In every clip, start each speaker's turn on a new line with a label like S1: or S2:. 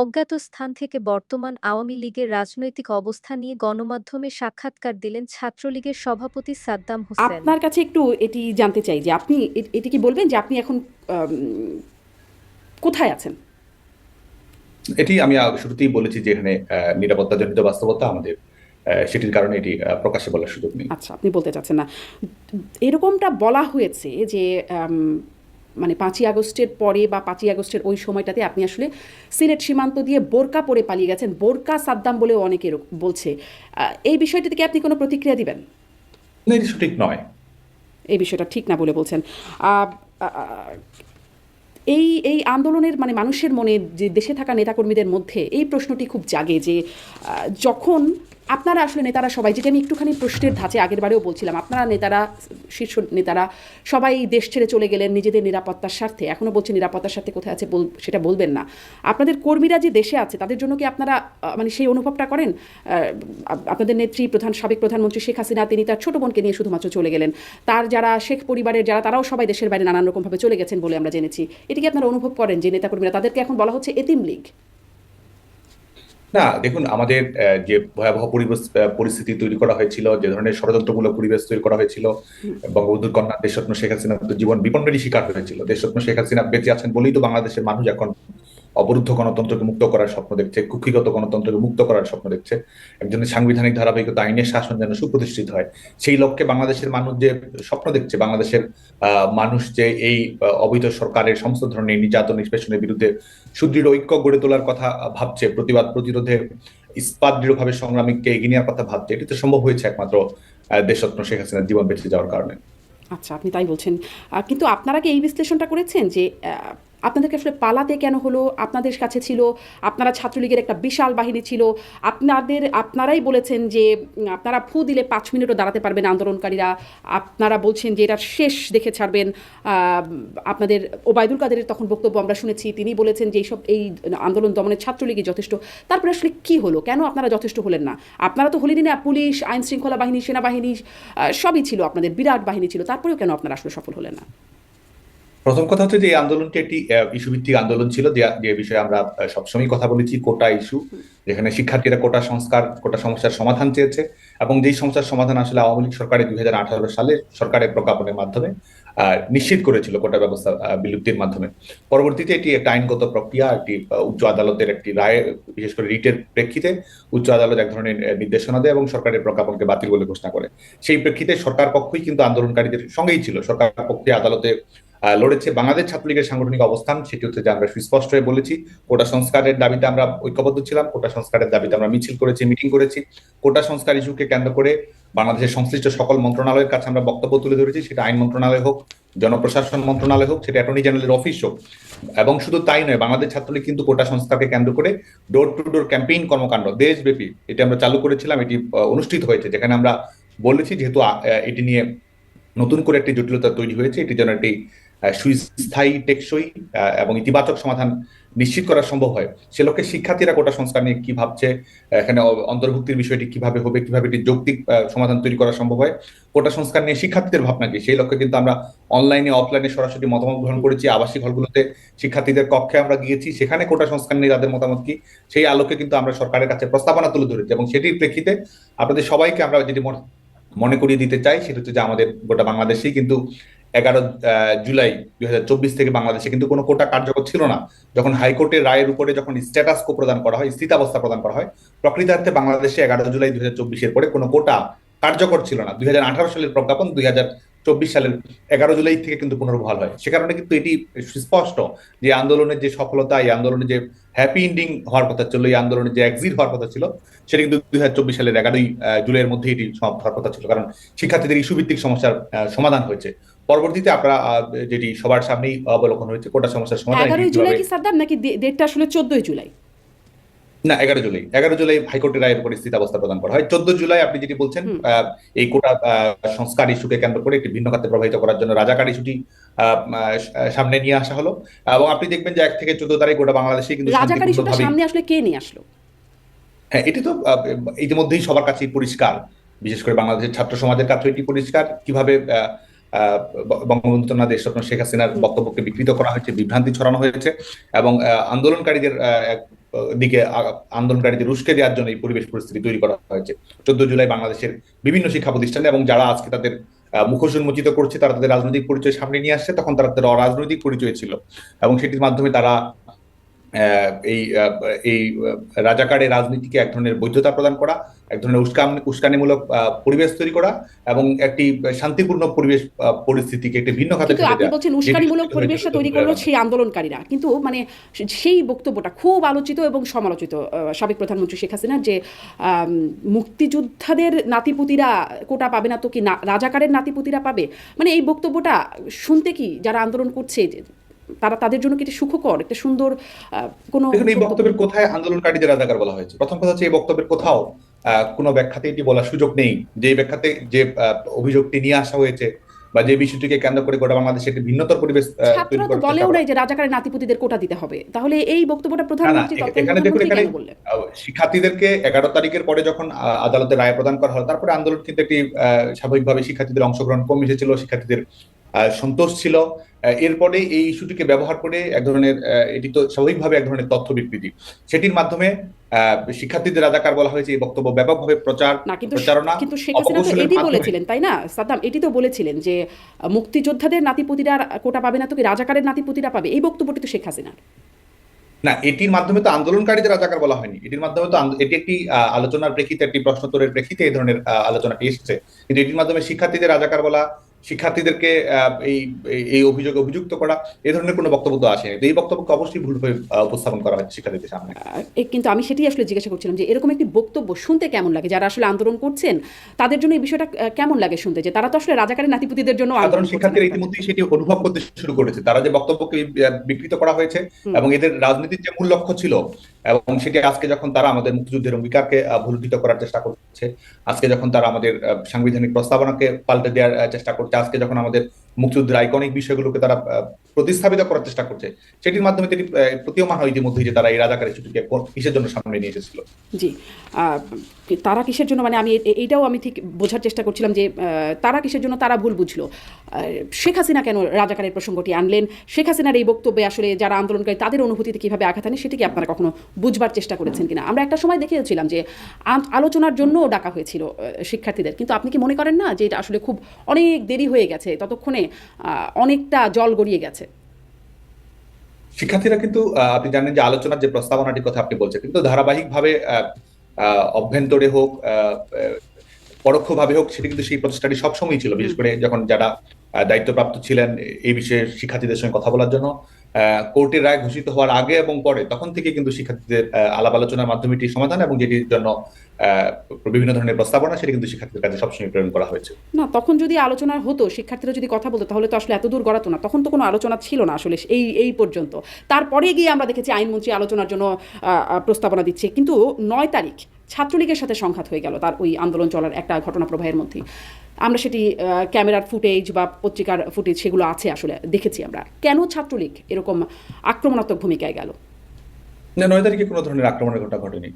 S1: অজ্ঞাত স্থান থেকে বর্তমান আওয়ামী লীগের রাজনৈতিক অবস্থা নিয়ে গণমাধ্যমে সাক্ষাৎকার দিলেন ছাত্রলীগের সভাপতি সাদ্দাম হোসেন
S2: আপনার কাছে একটু এটি জানতে চাই যে আপনি এটি কি বলবেন যে আপনি এখন কোথায় আছেন
S3: এটি আমি শুরুতেই বলেছি যে এখানে নিরাপত্তা জনিত বাস্তবতা আমাদের সেটির কারণে এটি প্রকাশ্যে বলার সুযোগ নেই
S2: আচ্ছা আপনি বলতে চাচ্ছেন না এরকমটা বলা হয়েছে যে মানে পাঁচই আগস্টের পরে বা পাঁচই আগস্টের ওই সময়টাতে আপনি আসলে সিলেট সীমান্ত দিয়ে বোরকা পরে পালিয়ে গেছেন বোরকা সাদ্দাম বলেও অনেকে বলছে এই বিষয়টি থেকে আপনি কোনো প্রতিক্রিয়া দিবেন
S3: ঠিক সঠিক নয়
S2: এই বিষয়টা ঠিক না বলে বলছেন এই এই আন্দোলনের মানে মানুষের মনে যে দেশে থাকা নেতাকর্মীদের মধ্যে এই প্রশ্নটি খুব জাগে যে যখন আপনারা আসলে নেতারা সবাই যেটা আমি একটুখানি প্রশ্নের ধাঁচে আগের বারেও বলছিলাম আপনারা নেতারা শীর্ষ নেতারা সবাই দেশ ছেড়ে চলে গেলেন নিজেদের নিরাপত্তার স্বার্থে এখনও বলছে নিরাপত্তার স্বার্থে কোথায় আছে সেটা বলবেন না আপনাদের কর্মীরা যে দেশে আছে তাদের জন্য কি আপনারা মানে সেই অনুভবটা করেন আপনাদের নেত্রী প্রধান সাবেক প্রধানমন্ত্রী শেখ হাসিনা তিনি তার ছোটো বোনকে নিয়ে শুধুমাত্র চলে গেলেন তার যারা শেখ পরিবারের যারা তারাও সবাই দেশের বাইরে নানান রকমভাবে চলে গেছেন বলে আমরা জেনেছি কি আপনারা অনুভব করেন যে নেতাকর্মীরা তাদেরকে এখন বলা হচ্ছে এতিম লীগ
S3: না দেখুন আমাদের যে ভয়াবহ পরিবেশ পরিস্থিতি তৈরি করা হয়েছিল যে ধরনের ষড়যন্ত্রমূলক পরিবেশ তৈরি করা হয়েছিল বঙ্গবন্ধুর কন্যা দেশরত্ন শেখ হাসিনা জীবন বিপন্নেরই শিকার হয়েছিল দেশরত্ন শেখ হাসিনা বেঁচে আছেন বলেই তো বাংলাদেশের মানুষ এখন অবরুদ্ধ গণতন্ত্রকে মুক্ত করার স্বপ্ন দেখছে কুক্ষিগত গণতন্ত্রকে মুক্ত করার স্বপ্ন দেখছে একজনের সাংবিধানিক ধারাবাহিকতা আইনের শাসন যেন সুপ্রতিষ্ঠিত হয় সেই লক্ষ্যে বাংলাদেশের মানুষ যে স্বপ্ন দেখছে বাংলাদেশের মানুষ যে এই অবৈধ সরকারের সমস্ত ধরনের নির্যাতন নিষ্পেষণের বিরুদ্ধে সুদৃঢ় ঐক্য গড়ে তোলার কথা ভাবছে প্রতিবাদ প্রতিরোধে ইস্পাত দৃঢ়ভাবে সংগ্রামীকে এগিয়ে নেওয়ার কথা ভাবছে এটি তো সম্ভব হয়েছে একমাত্র দেশরত্ন শেখ হাসিনার জীবন বেঁচে যাওয়ার কারণে
S2: আচ্ছা আপনি তাই বলছেন কিন্তু আপনারা কি এই বিশ্লেষণটা করেছেন যে আপনাদেরকে আসলে পালাতে কেন হলো আপনাদের কাছে ছিল আপনারা ছাত্রলীগের একটা বিশাল বাহিনী ছিল আপনাদের আপনারাই বলেছেন যে আপনারা ফু দিলে পাঁচ মিনিটও দাঁড়াতে পারবেন আন্দোলনকারীরা আপনারা বলছেন যে এটা শেষ দেখে ছাড়বেন আপনাদের ওবায়দুল কাদেরের তখন বক্তব্য আমরা শুনেছি তিনি বলেছেন যে এইসব এই আন্দোলন দমনের ছাত্রলীগই যথেষ্ট তারপরে আসলে কী হলো কেন আপনারা যথেষ্ট হলেন না আপনারা তো হলেনই না পুলিশ আইন শৃঙ্খলা বাহিনী সেনাবাহিনী সবই ছিল আপনাদের বিরাট বাহিনী ছিল তারপরেও কেন আপনারা আসলে সফল হলেন না
S3: প্রথম কথা হচ্ছে যে এই আন্দোলনটি একটি ইস্যু ভিত্তিক আন্দোলন ছিল যে বিষয়ে আমরা সবসময় কথা বলেছি কোটা ইস্যু যেখানে শিক্ষার্থীরা কোটা সংস্কার কোটা সমস্যার সমাধান চেয়েছে এবং যেই সমস্যার সমাধান আসলে আওয়ামী লীগ সরকারের দুই হাজার আঠারো সালে সরকারের প্রজ্ঞাপনের মাধ্যমে নিশ্চিত করেছিল কোটা ব্যবস্থা বিলুপ্তির মাধ্যমে পরবর্তীতে এটি একটা আইনগত প্রক্রিয়া একটি উচ্চ আদালতের একটি রায় বিশেষ করে রিটের প্রেক্ষিতে উচ্চ আদালত এক ধরনের নির্দেশনা দেয় এবং সরকারের প্রজ্ঞাপনকে বাতিল বলে ঘোষণা করে সেই প্রেক্ষিতে সরকার পক্ষই কিন্তু আন্দোলনকারীদের সঙ্গেই ছিল সরকার পক্ষে আদালতে লড়েছে বাংলাদেশ ছাত্রলীগের সাংগঠনিক অবস্থান সেটি হচ্ছে যে আমরা সুস্পষ্ট হয়ে বলেছি কোটা সংস্কারের দাবিতে আমরা ঐক্যবদ্ধ ছিলাম কোটা সংস্কারের দাবিতে আমরা মিছিল করেছি মিটিং করেছি কোটা সংস্কার ইস্যুকে কেন্দ্র করে বাংলাদেশের সংশ্লিষ্ট সকল মন্ত্রণালয়ের কাছে আমরা বক্তব্য তুলে ধরেছি সেটা আইন মন্ত্রণালয় হোক জনপ্রশাসন মন্ত্রণালয় হোক সেটা অ্যাটর্নি জেনারেলের অফিস হোক এবং শুধু তাই নয় বাংলাদেশ ছাত্রলীগ কিন্তু কোটা সংস্থাকে কেন্দ্র করে ডোর টু ডোর ক্যাম্পেইন কর্মকাণ্ড দেশব্যাপী এটি আমরা চালু করেছিলাম এটি অনুষ্ঠিত হয়েছে যেখানে আমরা বলেছি যেহেতু এটি নিয়ে নতুন করে একটি জটিলতা তৈরি হয়েছে এটি যেন একটি সুস্থায়ী টেকসই এবং ইতিবাচক সমাধান নিশ্চিত করা সম্ভব হয় সে লক্ষ্যে শিক্ষার্থীরা কোটা সংস্কার নিয়ে কি ভাবছে এখানে অন্তর্ভুক্তির বিষয়টি কিভাবে হবে কিভাবে এটি যৌক্তিক সমাধান তৈরি করা সম্ভব হয় কোটা সংস্কার নিয়ে শিক্ষার্থীদের ভাবনা কি সেই লক্ষ্যে কিন্তু আমরা অনলাইনে অফলাইনে সরাসরি মতামত গ্রহণ করেছি আবাসিক হলগুলোতে শিক্ষার্থীদের কক্ষে আমরা গিয়েছি সেখানে কোটা সংস্কার নিয়ে তাদের মতামত কি সেই আলোকে কিন্তু আমরা সরকারের কাছে প্রস্তাবনা তুলে ধরেছি এবং সেটির প্রেক্ষিতে আপনাদের সবাইকে আমরা যেটি মনে করিয়ে দিতে চাই সেটা হচ্ছে যে আমাদের গোটা বাংলাদেশেই কিন্তু এগারো জুলাই দুই থেকে বাংলাদেশে কিন্তু কোনো কোটা কার্যকর ছিল না যখন হাইকোর্টের রায়ের উপরে যখন স্ট্যাটাস কো প্রদান করা হয় স্থিতাবস্থা প্রদান করা হয় প্রকৃতার্থে বাংলাদেশে এগারো জুলাই দুই হাজার পরে কোনো কোটা কার্যকর ছিল না দুই হাজার আঠারো সালের প্রজ্ঞাপন দুই হাজার চব্বিশ সালের এগারো জুলাই থেকে কিন্তু পুনর্বহাল হয় সে কারণে কিন্তু এটি স্পষ্ট যে আন্দোলনের যে সফলতা এই আন্দোলনের যে হ্যাপি এন্ডিং হওয়ার কথা ছিল এই আন্দোলনের যে এক্সিট হওয়ার কথা ছিল সেটা কিন্তু দুই হাজার চব্বিশ সালের এগারোই জুলাইয়ের মধ্যে এটি সমাপ্ত হওয়ার কথা ছিল কারণ শিক্ষার্থীদের ইস্যুভিত্তিক সমস্যার সমাধান হয়েছে পরবর্তীতে আপনারা যেটি সবার সামনেই অবলোকন হয়েছে কোটা সমস্যার সমাধান
S2: এগারোই জুলাই কি সাদ্দাম নাকি ডেটটা আসলে চোদ্দই জুলাই
S3: না এগারো জুলাই এগারো জুলাই হাইকোর্টের রায়ের উপর স্থিতাবস্থা প্রদান করা হয় চোদ্দ জুলাই আপনি যেটি বলছেন এই কোটা সংস্কার ইস্যুকে কেন্দ্র করে একটি ভিন্ন খাতে প্রভাবিত করার জন্য রাজাকার ইস্যুটি সামনে নিয়ে আসা হলো এবং আপনি দেখবেন যে এক থেকে চোদ্দ তারিখ গোটা বাংলাদেশে
S2: কিন্তু রাজাকার ইস্যুটা সামনে আসলে কে নিয়ে আসলো
S3: হ্যাঁ এটি তো ইতিমধ্যেই সবার কাছেই পরিষ্কার বিশেষ করে বাংলাদেশের ছাত্র সমাজের কাছে এটি পরিষ্কার কিভাবে বঙ্গবন্ধু কন্যা স্বপ্ন শেখ হাসিনার বক্তব্যকে বিকৃত করা হয়েছে বিভ্রান্তি ছড়ানো হয়েছে এবং আন্দোলনকারীদের দিকে আন্দোলনকারীদের রুশকে দেওয়ার জন্য এই পরিবেশ পরিস্থিতি তৈরি করা হয়েছে চোদ্দ জুলাই বাংলাদেশের বিভিন্ন শিক্ষা প্রতিষ্ঠানে এবং যারা আজকে তাদের মুখোশ উন্মোচিত করছে তারা তাদের রাজনৈতিক পরিচয় সামনে নিয়ে আসছে তখন তারা তাদের অরাজনৈতিক পরিচয় ছিল এবং সেটির মাধ্যমে তারা এই এই রাজাকারের রাজনীতিকে এক ধরনের বৈধতা প্রদান করা এক ধরনের উস্কান উস্কানিমূলক পরিবেশ তৈরি করা এবং একটি শান্তিপূর্ণ পরিবেশ পরিস্থিতিকে একটি ভিন্ন খাতে আপনি
S2: বলছেন উস্কানিমূলক পরিবেশ তৈরি করলো সেই আন্দোলনকারীরা কিন্তু মানে সেই বক্তব্যটা খুব আলোচিত এবং সমালোচিত সাবেক প্রধানমন্ত্রী শেখ হাসিনার যে মুক্তিযোদ্ধাদের নাতিপুতিরা কোটা পাবে না তো কি রাজাকারের নাতিপুতিরা পাবে মানে এই বক্তব্যটা শুনতে কি যারা আন্দোলন করছে তারা তাদের জন্য কি সুখকর একটা সুন্দর কোনো
S3: এই বক্তব্যের কোথায় রাজাকার বলা হয়েছে প্রথম কথা হচ্ছে এই বক্তব্যের কোথাও কোনো ব্যাখ্যাতে এটি বলার সুযোগ নেই যে ব্যাখ্যাতে যে অভিযোগটি নিয়ে আসা হয়েছে বা যে বিষয়টিকে কেন্দ্র করে গোটা বাংলাদেশে একটি ভিন্নতর পরিবেশ
S2: ছাত্ররা বলেও নাই যে রাজাকারের নাতিপুতিদের কোটা দিতে হবে তাহলে এই বক্তব্যটা প্রধানমন্ত্রী
S3: এখানে দেখুন এখানে শিক্ষার্থীদেরকে এগারো তারিখের পরে যখন আদালতে রায় প্রদান করা হলো তারপরে আন্দোলন কিন্তু একটি স্বাভাবিকভাবে শিক্ষার্থীদের অংশগ্রহণ কম এসেছিল শিক্ষার্থীদের সন্তোষ ছিল এরপরে এই ইস্যুটিকে ব্যবহার করে এক ধরনের এটি তো স্বাভাবিকভাবে এক ধরনের তথ্য বিকৃতি সেটির মাধ্যমে শিক্ষার্থীদের রাজাকার বলা হয়েছে এই বক্তব্য ব্যাপকভাবে প্রচার প্রচারণা কিন্তু শেখ হাসিনা
S2: এটি বলেছিলেন তাই না সাদ্দাম এটি তো বলেছিলেন যে মুক্তিযোদ্ধাদের কোটা পাবে না তো কি রাজাকারের নাতিপুতিরা পাবে এই বক্তব্যটি তো শেখ হাসিনার
S3: না এটির মাধ্যমে তো আন্দোলনকারীদের রাজাকার বলা হয়নি এটির মাধ্যমে তো এটি একটি আলোচনার প্রেক্ষিতে একটি প্রশ্নোত্তরের প্রেক্ষিতে এই ধরনের আলোচনাটি এসছে কিন্তু এটির মাধ্যমে শিক্ষার্থীদের রাজাকার বলা শিক্ষার্থীদেরকে এই এই অভিযোগে অভিযুক্ত করা এ ধরনের কোনো বক্তব্য তো আসেনি তো এই বক্তব্যকে অবশ্যই ভুলভাবে উপস্থাপন করা হয়েছে শিক্ষার্থীদের সামনে
S2: কিন্তু আমি সেটাই আসলে জিজ্ঞাসা করছিলাম যে এরকম একটি বক্তব্য শুনতে কেমন লাগে যারা আসলে আন্দোলন করছেন তাদের জন্য এই বিষয়টা কেমন লাগে শুনতে যে তারা তো আসলে রাজাকারের নাতিপুতিদের জন্য
S3: আন্দোলন শিক্ষার্থীরা ইতিমধ্যেই সেটি অনুভব করতে শুরু করেছে তারা যে বক্তব্যকে বিকৃত করা হয়েছে এবং এদের রাজনীতির যে মূল লক্ষ্য ছিল এবং সেটি আজকে যখন তারা আমাদের মুক্তিযুদ্ধের অঙ্গীকারকে ভুলুদিত করার চেষ্টা করছে আজকে যখন তারা আমাদের সাংবিধানিক প্রস্তাবনাকে পাল্টে দেওয়ার চেষ্টা করছে আজকে যখন আমাদের মুক্তিযুদ্ধের আইকনিক বিষয়গুলোকে তারা প্রতিস্থাপিত করার চেষ্টা করছে সেটির মাধ্যমে তিনি প্রতীয়মান হয় ইতিমধ্যে যে তারা এই রাজাকারের ছুটিকে কিসের জন্য সামনে নিয়ে এসেছিল
S2: জি তারা কিসের জন্য মানে আমি এইটাও আমি ঠিক বোঝার চেষ্টা করছিলাম যে তারা কিসের জন্য তারা ভুল বুঝলো শেখ হাসিনা কেন রাজাকারের প্রসঙ্গটি আনলেন শেখ হাসিনার এই বক্তব্যে আসলে যারা আন্দোলনকারী তাদের অনুভূতিতে কীভাবে আঘাত আনে সেটি কি আপনারা কখনো বুঝবার চেষ্টা করেছেন কিনা আমরা একটা সময় দেখেছিলাম যে আলোচনার জন্য ডাকা হয়েছিল শিক্ষার্থীদের কিন্তু আপনি কি মনে করেন না যে এটা আসলে খুব অনেক দেরি হয়ে গেছে ততক্ষণে অনেকটা জল গড়িয়ে গেছে
S3: শিক্ষার্থীরা কিন্তু আপনি জানেন যে আলোচনার যে প্রস্তাবনাটির কথা আপনি বলছেন কিন্তু ধারাবাহিকভাবে অভ্যন্তরে হোক পরোক্ষভাবে হোক সেটি কিন্তু সেই প্রচেষ্টাটি সবসময় ছিল বিশেষ করে যখন যারা দায়িত্বপ্রাপ্ত ছিলেন এই বিষয়ে শিক্ষার্থীদের সঙ্গে কথা বলার জন্য কোর্টের রায় ঘোষিত হওয়ার আগে এবং পরে তখন থেকে কিন্তু শিক্ষার্থীদের আলাপ আলোচনার মাধ্যমে এটি সমাধান এবং যেটির জন্য বিভিন্ন ধরনের প্রস্তাবনা সেটা কিন্তু শিক্ষার্থীদের কাছে সবসময় প্রেরণ করা হয়েছে
S2: না তখন যদি আলোচনা হতো শিক্ষার্থীরা যদি কথা বলতো তাহলে তো আসলে এত দূর গড়াতো না তখন তো কোনো আলোচনা ছিল না আসলে এই এই পর্যন্ত তারপরে গিয়ে আমরা দেখেছি আইনমন্ত্রী আলোচনার জন্য প্রস্তাবনা দিচ্ছে কিন্তু নয় তারিখ ছাত্রলীগের সাথে সংঘাত হয়ে গেল তার ওই আন্দোলন চলার একটা ঘটনা প্রবাহের মধ্যে আমরা সেটি ক্যামেরার ফুটেজ বা পত্রিকার ফুটেজ সেগুলো আছে আসলে দেখেছি আমরা কেন ছাত্রলীগ এরকম আক্রমণাত্মক ভূমিকায় গেল
S3: না নয় তারিখে কোনো ধরনের আক্রমণের ঘটনা ঘটেনি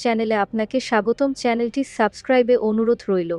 S3: চ্যানেলে আপনাকে স্বাগতম চ্যানেলটি সাবস্ক্রাইবে অনুরোধ রইল